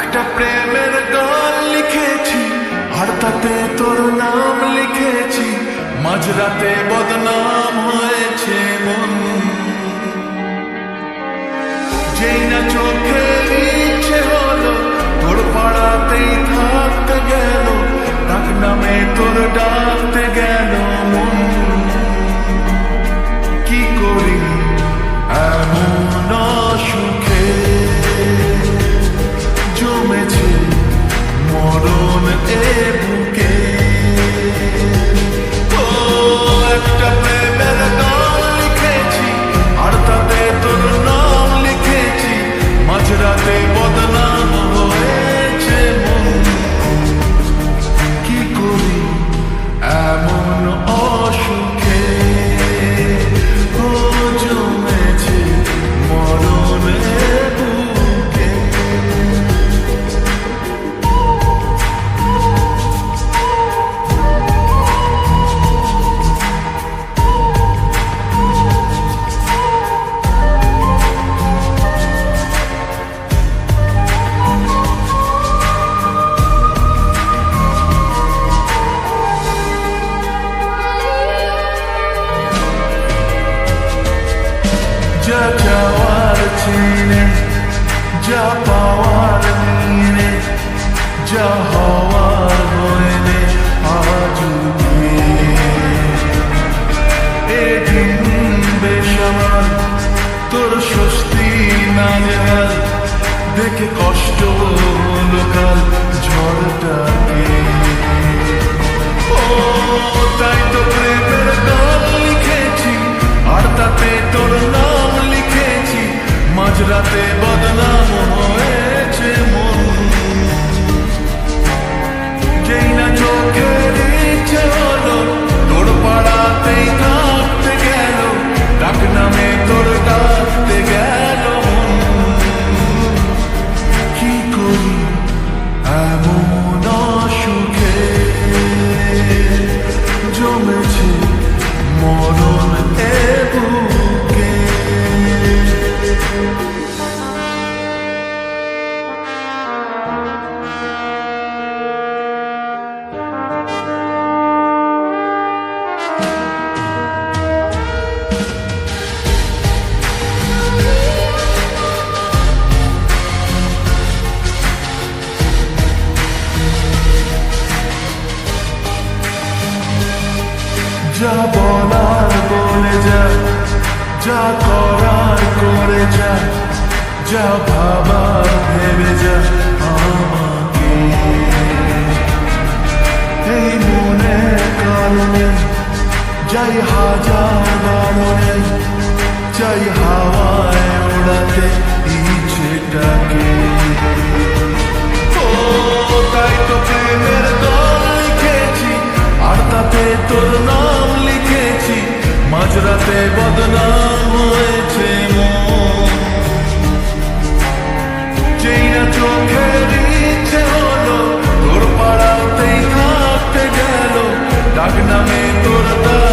একটা প্রেমের গান লিখেছি তাতে তোর নাম লিখেছি মাঝরাতে বদনাম হয়েছে যাওয়ার চিনে যা পাওয়ার নিয়ে যা হওয়ার তোর স্বস্তি না দেখে কষ্ট হলো ঝড়টাকে। যা বলার বলে যা যা করার করে যা যা ভাবার ভেবে যা আমাকে। এই মনের কারণে যাই হাজার বারণে চাই হাওয়ায় ওড়াতে হাসরাতে বদনাম হয়েছে যেই না চোখের ইচ্ছে হলো, তোর পাড়াতেই থাকতে গেল। ডাক নামে তোর দা